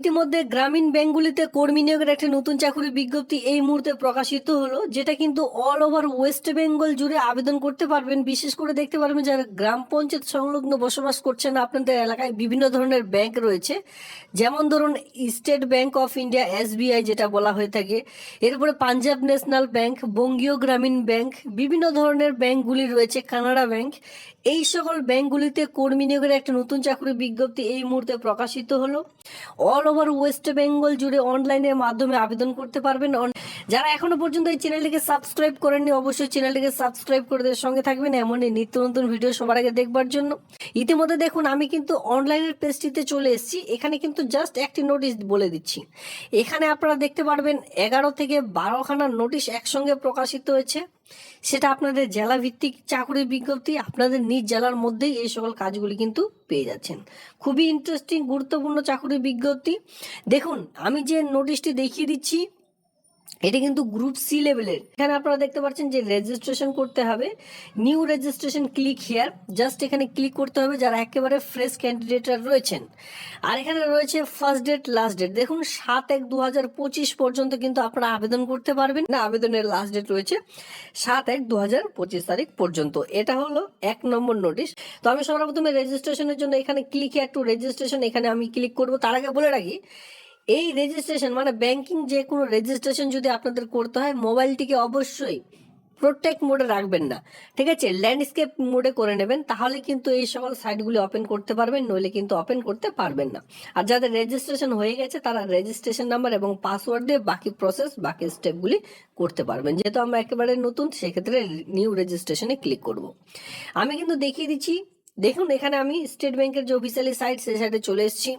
ইতিমধ্যে গ্রামীণ ব্যাংকগুলিতে কর্মী নিয়োগের একটা নতুন চাকরির বিজ্ঞপ্তি এই মুহূর্তে প্রকাশিত হলো, যেটা কিন্তু অল ওভার ওয়েস্ট বেঙ্গল জুড়ে আবেদন করতে পারবেন। বিশেষ করে দেখতে পারবেন যারা গ্রাম পঞ্চায়েত সংলগ্ন বসবাস করছেন, আপনাদের এলাকায় বিভিন্ন ধরনের ব্যাংক রয়েছে। যেমন ধরুন State Bank of India SBI যেটা বলা হয়ে থাকে। এরপরে Punjab national bank Bangiya Gramin bank বিভিন্ন ধরনের ব্যাংকগুলি রয়েছে কানাডা ব্যাংক এই সকল ব্যাংকগুলিতে কর্মী নিয়োগের একটা নতুন চাকরির বিজ্ঞপ্তি এই মুহূর্তে প্রকাশিত হলো। অল ওভার ওয়েস্ট বেঙ্গল জুড়ে অনলাইনের মাধ্যমে আবেদন করতে পারবেন। যারা এখনও পর্যন্ত এই চ্যানেলটিকে সাবস্ক্রাইব করেননি, অবশ্যই চ্যানেলটিকে সাবস্ক্রাইব করে দেওয়ার সঙ্গে থাকবেন। এমনই নিত্য নতুন ভিডিও সবার আগে দেখবার জন্য। ইতিমধ্যে দেখুন, আমি কিন্তু অনলাইনের পেজটিতে চলে এসেছি। এখানে কিন্তু জাস্ট একটি নোটিশ বলে দিচ্ছি। এখানে আপনারা দেখতে পারবেন, এগারো থেকে বারোখানা নোটিশ একসঙ্গে প্রকাশিত হয়েছে। সেটা আপনাদের জেলা ভিত্তিক চাকরির বিজ্ঞপ্তি আপনাদের নিজ জেলার মধ্যেই এই সকল কাজগুলি কিন্তু পেয়ে যাচ্ছেন। খুবই ইন্টারেস্টিং গুরুত্বপূর্ণ চাকরির বিজ্ঞপ্তি। দেখুন, আমি যে নোটিশটি দেখিয়ে দিচ্ছি এটা কিন্তু গ্রুপ সি লেভেলের এখানে আপনারা দেখতে পাচ্ছেন যে রেজিস্ট্রেশন করতে হবে। New registration click here just এখানে ক্লিক করতে হবে যারা একেবারে ফ্রেশ ক্যান্ডিডেটরা রয়েছেন। আর এখানে রয়েছে ফার্স্ট ডেট লাস্ট ডেট দেখুন, সাত এক দু হাজার পঁচিশ পর্যন্ত কিন্তু আপনারা আবেদন করতে পারবেন না। আবেদনের লাস্ট ডেট রয়েছে সাত এক দু হাজার পঁচিশ তারিখ পর্যন্ত। এটা হলো এক নম্বর নোটিশ তো আমি সর্বপ্রথমে রেজিস্ট্রেশনের জন্য এখানে ক্লিক হেয়ার টু রেজিস্ট্রেশন এখানে আমি ক্লিক করব। তার আগে বলে রাখি এই রেজিস্ট্রেশন মানে ব্যাংকিং যে কোনো রেজিস্ট্রেশন যদি আপনাদের করতে হয় মোবাইলটিকে অবশ্যই প্রোটেক্ট মোডে রাখবেন না। ঠিক আছে? ল্যান্ডস্কেপ মোডে করে নেবেন, তাহলে কিন্তু এই সকল সাইটগুলি ওপেন করতে পারবেন, নইলে কিন্তু ওপেন করতে পারবেন না। আর যাদের রেজিস্ট্রেশন হয়ে গেছে, তারা রেজিস্ট্রেশন নাম্বার এবং পাসওয়ার্ড দিয়ে বাকি প্রসেস বাকি স্টেপগুলি করতে পারবেন। যেহেতু আমরা একেবারে নতুন, সেক্ষেত্রে নিউ রেজিস্ট্রেশনে ক্লিক করব। আমি কিন্তু দেখিয়ে দিচ্ছি দেখুন, এখানে আমি স্টেট ব্যাংকের যে অফিসিয়ালি সাইট সেই সাইটে চলে এসেছি।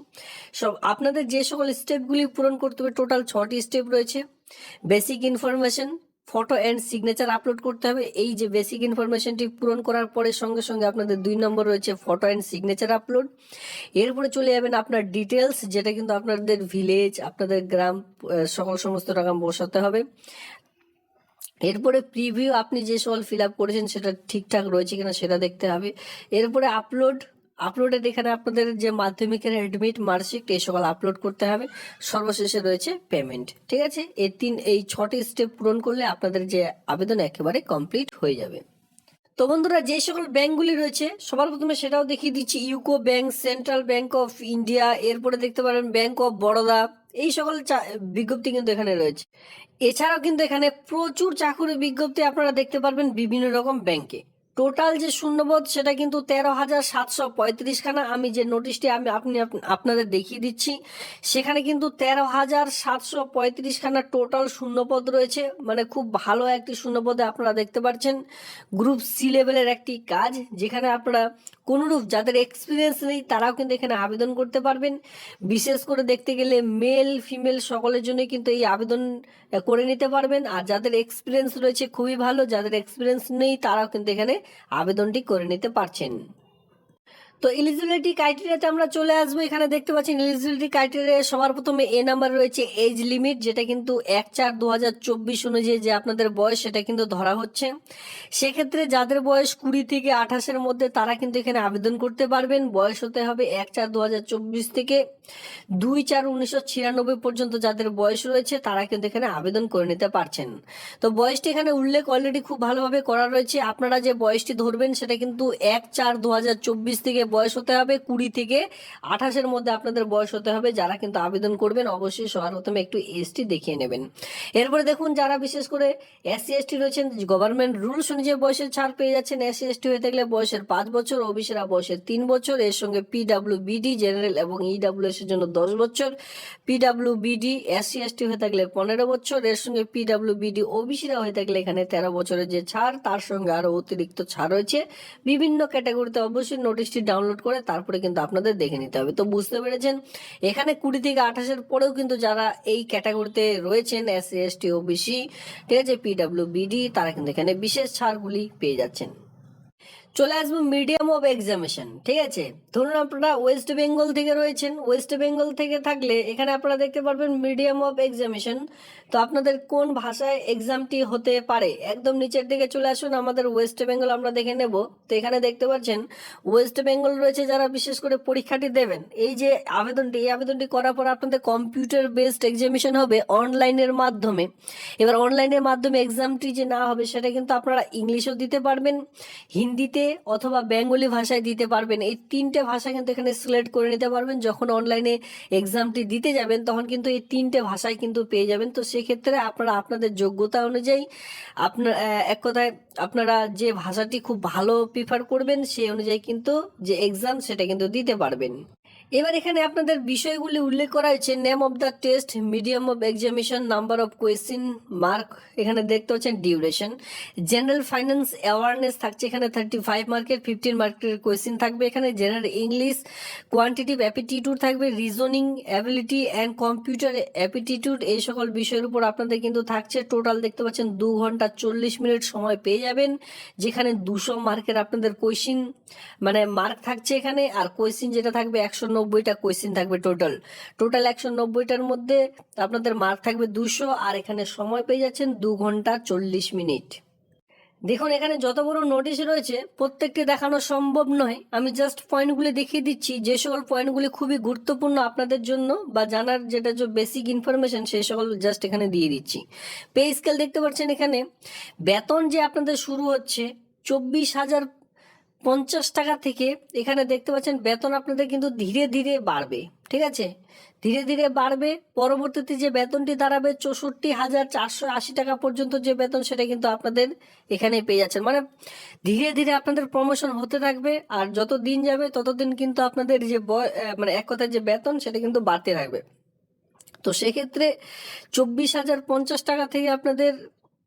সব, আপনাদের যে সকল স্টেপগুলি পূরণ করতে হবে টোটাল ছটি স্টেপ রয়েছে। Basic information photo and signature upload করতে হবে। এই যে বেসিক ইনফরমেশনটি পূরণ করার পরে সঙ্গে সঙ্গে আপনাদের দুই নম্বর রয়েছে ফটো অ্যান্ড সিগনেচার আপলোড এরপরে চলে যাবেন আপনার ডিটেলস যেটা কিন্তু আপনাদের ভিলেজ আপনাদের গ্রাম সকল সমস্ত রকম বসাতে হবে। এরপরে প্রিভিউ আপনি যে সকল ফিল আপ করেছেন সেটা ঠিকঠাক রয়েছে কিনা সেটা দেখতে হবে। এরপরে আপলোড আপলোডের এখানে আপনাদের যে মাধ্যমিকের অ্যাডমিট মার্কশিট এই সকল আপলোড করতে হবে। সর্বশেষে রয়েছে পেমেন্ট ঠিক আছে? এই তিন, এই ছটি স্টেপ পূরণ করলে আপনাদের যে আবেদন একেবারে কমপ্লিট হয়ে যাবে। তো বন্ধুরা, যে সকল ব্যাংকগুলি রয়েছে, সবার প্রথমে সেটাও দেখিয়ে দিচ্ছি। UCO Bank, Central Bank of India, এরপরে দেখতে পারেন ব্যাংক অফ বরোদা এই সকল বিজ্ঞপ্তি কিন্তু এখানে রয়েছে। এছাড়াও কিন্তু এখানে প্রচুর চাকুরি বিজ্ঞপ্তি আপনারা দেখতে পারবেন বিভিন্ন রকম ব্যাংকে টোটাল যে শূন্যপদ সেটা কিন্তু তেরো হাজার সাতশো পঁয়ত্রিশ খানা আমি যে নোটিশটি আমি আপনি আপ- আপনাদের দেখিয়ে দিচ্ছি, সেখানে কিন্তু তেরো হাজার সাতশো পঁয়ত্রিশ খানা টোটাল শূন্যপদ রয়েছে। মানে খুব ভালো একটি শূন্যপদে আপনারা দেখতে পাচ্ছেন। গ্রুপ সি লেভেলের একটি কাজ, যেখানে আপনারা কোনোরূপ যাদের এক্সপিরিয়েন্স নেই, তারাও কিন্তু এখানে আবেদন করতে পারবেন। বিশেষ করে দেখতে গেলে মেল ফিমেল সকলের জন্য কিন্তু এই আবেদন করে নিতে পারবেন। আর যাদের এক্সপিরিয়েন্স রয়েছে, খুবই ভালো। যাদের এক্সপিরিয়েন্স নেই, তারাও কিন্তু এখানে আবেদনটি করে নিতে পারছেন। তো এলিজিবিলিটি ক্রাইটেরিয়াতে আমরা চলে আসব। এখানে দেখতে পাচ্ছেন এলিজিবিলিটি ক্রাইটেরিয়া সবার প্রথমে এ নাম্বার রয়েছে এজ লিমিট যেটা কিন্তু এক চার দু হাজার চব্বিশ অনুযায়ী যে আপনাদের বয়স, সেটা কিন্তু ধরা হচ্ছে। সেক্ষেত্রে যাদের বয়স কুড়ি থেকে আঠাশের মধ্যে, তারা কিন্তু এখানে আবেদন করতে পারবেন। বয়স হতে হবে এক চার দু হাজার চব্বিশ থেকে দুই চার উনিশশো ছিয়ানব্বই পর্যন্ত যাদের বয়স রয়েছে, তারা কিন্তু এখানে আবেদন করে নিতে পারছেন। তো বয়সটি এখানে উল্লেখ অলরেডি খুব ভালোভাবে করা রয়েছে। আপনারা যে বয়সটি ধরবেন, সেটা কিন্তু এক চার দু হাজার চব্বিশ থেকে বয়স হতে হবে কুড়ি থেকে আঠাশের মধ্যে আপনাদের বয়স হতে হবে। যারা কিন্তু আবেদন করবেন, অবশ্যই সবার প্রথমে একটু এসটি দেখিয়ে নেবেন। এরপরে দেখুন, যারা বিশেষ করে এসসি এসটি রয়েছেন গভর্নমেন্ট রুলস অনুযায়ী বয়সের ছাড় পেয়ে যাচ্ছেন। এসসি এসটি হয়ে থাকলে বয়সের পাঁচ বছর ওবিসিরা বয়সের তিন বছর। এর সঙ্গে পিডাব্লিউ বিডি জেনারেল এবং ইডাব্লিউ এর জন্য দশ বছর। পিডাব্লিউ বিডি এসসি এসটি হয়ে থাকলে পনেরো বছর। এর সঙ্গে পিডাব্লিউ বিডি ওবিসিরা হয়ে থাকলে এখানে তেরো বছরের যে ছাড়, তার সঙ্গে আরও অতিরিক্ত ছাড় রয়েছে। বিভিন্ন ক্যাটাগরিতে অবশ্যই নোটিশটি ডাউনলোড করে তারপরে কিন্তু আপনাদের দেখে নিতে হবে। তো বুঝতে পেরেছেন, এখানে কুড়ি থেকে আঠাশের পরেও কিন্তু যারা এই ক্যাটাগরিতে রয়েছেন S C S ST OBC ঠিক আছে পিডাব্লিউ বিডি তারা কিন্তু এখানে বিশেষ ছাড়গুলি পেয়ে যাচ্ছেন। চলে আসব মিডিয়াম অফ এক্সামিশন ঠিক আছে? ধরুন আপনারা ওয়েস্ট বেঙ্গল থেকে রয়েছেন। ওয়েস্ট বেঙ্গল থেকে থাকলে এখানে আপনারা দেখতে পারবেন মিডিয়াম অফ এক্সামিশন তো আপনাদের কোন ভাষায় এক্সামটি হতে পারে? একদম নিচের দিকে চলে আসুন, আমাদের ওয়েস্ট বেঙ্গল আমরা দেখে নেব। তো এখানে দেখতে পাচ্ছেন ওয়েস্ট বেঙ্গল রয়েছে যারা বিশেষ করে পরীক্ষাটি দেবেন। এই যে আবেদনটি, এই আবেদনটি করার পর আপনাদের কম্পিউটার বেসড এক্সামিশন হবে অনলাইনের মাধ্যমে। এবার অনলাইনের মাধ্যমে এক্সামটি যে না হবে, সেটা কিন্তু আপনারা ইংলিশও দিতে পারবেন, হিন্দিতে অথবা বেঙ্গলি ভাষায় দিতে পারবেন। এই তিনটে ভাষা কিন্তু এখানে সিলেক্ট করে নিতে পারবেন। যখন অনলাইনে এক্সামটি দিতে যাবেন, তখন কিন্তু এই তিনটে ভাষায় কিন্তু পেয়ে যাবেন। তো সেক্ষেত্রে আপনারা আপনাদের যোগ্যতা অনুযায়ী আপনার এক কথায় আপনারা যে ভাষাটি খুব ভালো প্রিফার করবেন, সেই অনুযায়ী কিন্তু যে এক্সাম সেটা কিন্তু দিতে পারবেন। এবার এখানে আপনাদের বিষয়গুলি উল্লেখ করা হয়েছে। Name of the test medium of examination number of question mark এখানে দেখতে পাচ্ছেন ডিউরেশন জেনারেল ফাইন্যান্স অ্যাওয়ারনেস থাকছে এখানে থার্টি ফাইভ মার্কের ফিফটিন মার্কের কোয়েশ্চেন থাকবে এখানে। জেনারেল ইংলিশ কোয়ান্টিটিভ অ্যাপিটিটিউড থাকবে reasoning ability and computer aptitude এই সকল বিষয়ের উপর আপনাদের কিন্তু থাকছে। টোটাল দেখতে পাচ্ছেন দু ঘণ্টা চল্লিশ মিনিট সময় পেয়ে যাবেন, যেখানে দুশো মার্কের আপনাদের কোয়েশ্চিন মানে মার্ক থাকছে এখানে। আর কোয়েশ্চিন যেটা থাকবে একশো নব্বইটা কোয়েশ্চিন থাকবে টোটাল টোটাল একশো নব্বইটার মধ্যে আপনাদের মার্ক থাকবে দুশো, আর এখানে সময় পেয়ে যাচ্ছেন দু ঘণ্টা চল্লিশ মিনিট। দেখুন, এখানে যত বড় নোটিশ রয়েছে প্রত্যেকটি দেখানো সম্ভব নয়। আমি জাস্ট পয়েন্টগুলি দেখিয়ে দিচ্ছি। যে সকল পয়েন্টগুলি খুবই গুরুত্বপূর্ণ আপনাদের জন্য বা জানার যেটা যে বেসিক ইনফরমেশন সেই সকল জাস্ট এখানে দিয়ে দিচ্ছি। পে স্কেল দেখতে পাচ্ছেন এখানে। বেতন যে আপনাদের শুরু হচ্ছে, চব্বিশ হাজার পঞ্চাশ টাকা থেকে এখানে দেখতে পাচ্ছেন বেতন আপনাদের কিন্তু ধীরে ধীরে বাড়বে, ঠিক আছে? ধীরে ধীরে বাড়বে, পরবর্তীতে যে বেতনটি দাঁড়াবে চৌষট্টি হাজার চারশো আশি টাকা পর্যন্ত যে বেতন সেটা কিন্তু আপনাদের এখানে পেয়ে যাচ্ছেন। মানে ধীরে ধীরে আপনাদের প্রমোশন হতে থাকবে আর যত দিন যাবে ততদিন কিন্তু আপনাদের যে মানে এক কথায় যে বেতন সেটা কিন্তু বাড়তে থাকবে। তো সেক্ষেত্রে চব্বিশ হাজার পঞ্চাশ টাকা থেকে আপনাদের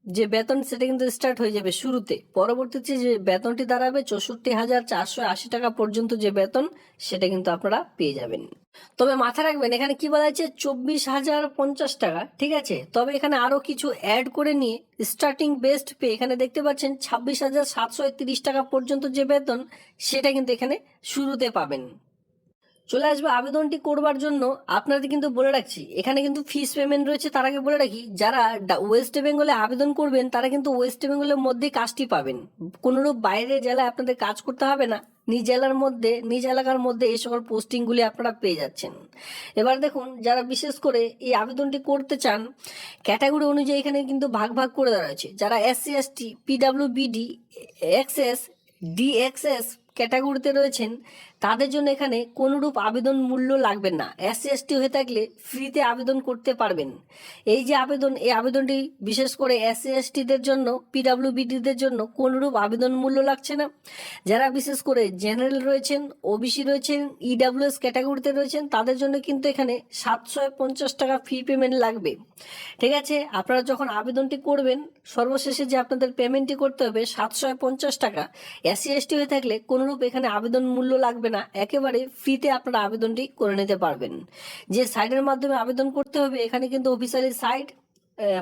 যে বেতন সেটা কিন্তু স্টার্ট হয়ে যাবে শুরুতে। পরবর্তীতে যে বেতনটি দাঁড়াবে, চৌষট্টি হাজার চারশো আশি টাকা পর্যন্ত যে বেতন, সেটা কিন্তু আপনারা পেয়ে যাবেন। তবে মাথায় রাখবেন, এখানে কি বলা হয়েছে? চব্বিশ হাজার পঞ্চাশ টাকা, ঠিক আছে? তবে এখানে আরও কিছু অ্যাড করে নিয়ে স্টার্টিং বেস্ট পে এখানে দেখতে পাচ্ছেন ছাব্বিশ হাজার সাতশো তিরিশ টাকা পর্যন্ত যে বেতন, সেটা কিন্তু এখানে শুরুতে পাবেন। চলে আসবে আবেদনটি করবার জন্য, আপনাদের কিন্তু বলে রাখছি, এখানে কিন্তু ফিস পেমেন্ট রয়েছে, তার আগে বলে রাখি, যারা ওয়েস্ট বেঙ্গলে আবেদন করবেন, তারা কিন্তু ওয়েস্ট বেঙ্গলের মধ্যে কাজটি পাবেন। কোনোরূপ বাইরে জেলায় আপনাদের কাজ করতে হবে না, নিজ জেলার মধ্যে, নিজ এলাকার মধ্যে এই সকল পোস্টিংগুলি আপনারা পেয়ে যাচ্ছেন। এবার দেখুন, যারা বিশেষ করে এই আবেদনটি করতে চান ক্যাটাগরি অনুযায়ী এখানে কিন্তু ভাগ ভাগ করে দেওয়া রয়েছে। যারা SC ST PW BD XS DXS ক্যাটাগরিতে রয়েছেন, তাদের জন্য এখানে কোনোরূপ আবেদন মূল্য লাগবে না। এসসি, এসটি হয়ে থাকলে ফ্রিতে আবেদন করতে পারবেন। এই যে আবেদন, এই আবেদনটি বিশেষ করে এসসি, এসটিদের জন্য, পিডাব্লিউবিডিদের জন্য কোনোরূপ আবেদন মূল্য লাগছে না। যারা বিশেষ করে জেনারেল রয়েছেন, ওবিসি রয়েছেন, ইডাব্লিউএস ক্যাটাগরিতে রয়েছেন, তাদের জন্য কিন্তু এখানে সাতশো পঞ্চাশ টাকা ফি পেমেন্ট লাগবে। ঠিক আছে, আপনারা যখন আবেদনটি করবেন, সর্বশেষে যে আপনাদের পেমেন্টটি করতে হবে, সাতশো পঞ্চাশ টাকা। এসসি, এসটি হয়ে থাকলে কোনোরূপ এখানে আবেদন মূল্য লাগবে না, একেবারে ফ্রিতে আপনারা আবেদনটি করে নিতে পারবেন। যে সাইটের মাধ্যমে আবেদন করতে হবে, এখানে কিন্তু অফিসিয়ালি সাইট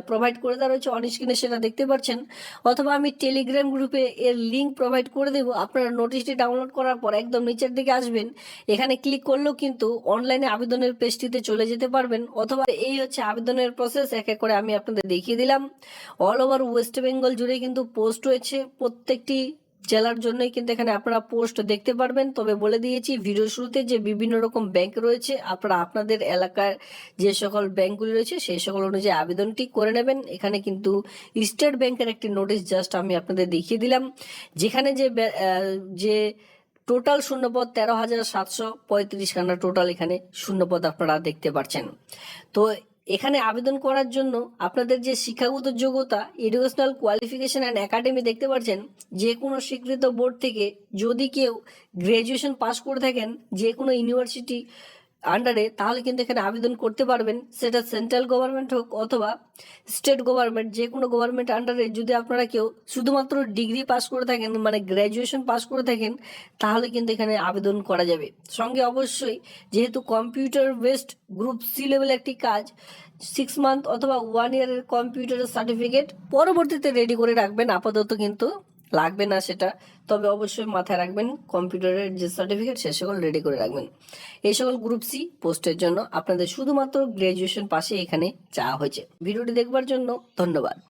প্রোভাইড করে দেওয়া রয়েছে। অন স্ক্রিনে সেটা দেখতে পাচ্ছেন। অথবা আমি টেলিগ্রাম গ্রুপে এর লিঙ্ক প্রোভাইড করে দেবো। আপনারা নোটিশটি ডাউনলোড করার পর একদম নিচের দিকে আসবেন। এখানে ক্লিক করলেও কিন্তু অনলাইনে আবেদনের পেজটিতে চলে যেতে পারবেন। অথবা এই হচ্ছে আবেদনের প্রসেস এক এক করে আমি আপনাদের দেখিয়ে দিলাম। অল ওভার ওয়েস্ট বেঙ্গল জুড়ে কিন্তু পোস্ট রয়েছে। প্রত্যেকটি জেলার জন্যই কিন্তু এখানে আপনারা পোস্ট দেখতে পারবেন। তবে বলে দিয়েছি ভিডিও শুরুতে যে বিভিন্ন রকম ব্যাংক রয়েছে, আপনারা আপনাদের এলাকার যে সকল ব্যাংকগুলি রয়েছে, সেই সকল অনুযায়ী আবেদনটি করে নেবেন। এখানে কিন্তু স্টেট ব্যাংকের একটি নোটিশ জাস্ট আমি আপনাদের দেখিয়ে দিলাম। যেখানে যে যে টোটাল শূন্যপদ তেরো হাজার সাতশো পঁয়ত্রিশ খানা টোটাল এখানে শূন্যপদ আপনারা দেখতে পাচ্ছেন তো এখানে আবেদন করার জন্য আপনাদের যে শিক্ষাগত যোগ্যতা এডুকেশনাল কোয়ালিফিকেশন অ্যান্ড একাডেমি দেখতে পাচ্ছেন যে কোনো স্বীকৃত বোর্ড থেকে যদি কেউ গ্র্যাজুয়েশন পাস করে থাকেন যে কোনো ইউনিভার্সিটি আন্ডারে তাহলে কিন্তু এখানে আবেদন করতে পারবেন। সেটা সেন্ট্রাল গভর্নমেন্ট হোক অথবা স্টেট গভর্নমেন্ট যে কোনো গভর্নমেন্ট আন্ডারে যদি আপনারা কেউ শুধুমাত্র ডিগ্রি পাস করে থাকেন মানে গ্র্যাজুয়েশন পাস করে থাকেন, তাহলে কিন্তু এখানে আবেদন করা যাবে। সঙ্গে অবশ্যই, যেহেতু computer based group C level একটি কাজ সিক্স মান্থ অথবা ওয়ান ইয়ারের কম্পিউটারের সার্টিফিকেট পরবর্তীতে রেডি করে রাখবেন, আপাতত কিন্তু লাগবে না সেটা, তবে অবশ্যই মাথায় রাখবেন, কম্পিউটারের যে সার্টিফিকেট সে সকল রেডি করে রাখবেন। এই সকল গ্রুপ সি পোস্টের জন্য আপনাদের শুধুমাত্র গ্র্যাজুয়েশন পাশে এখানে চাওয়া হয়েছে। ভিডিওটি দেখবার জন্য ধন্যবাদ।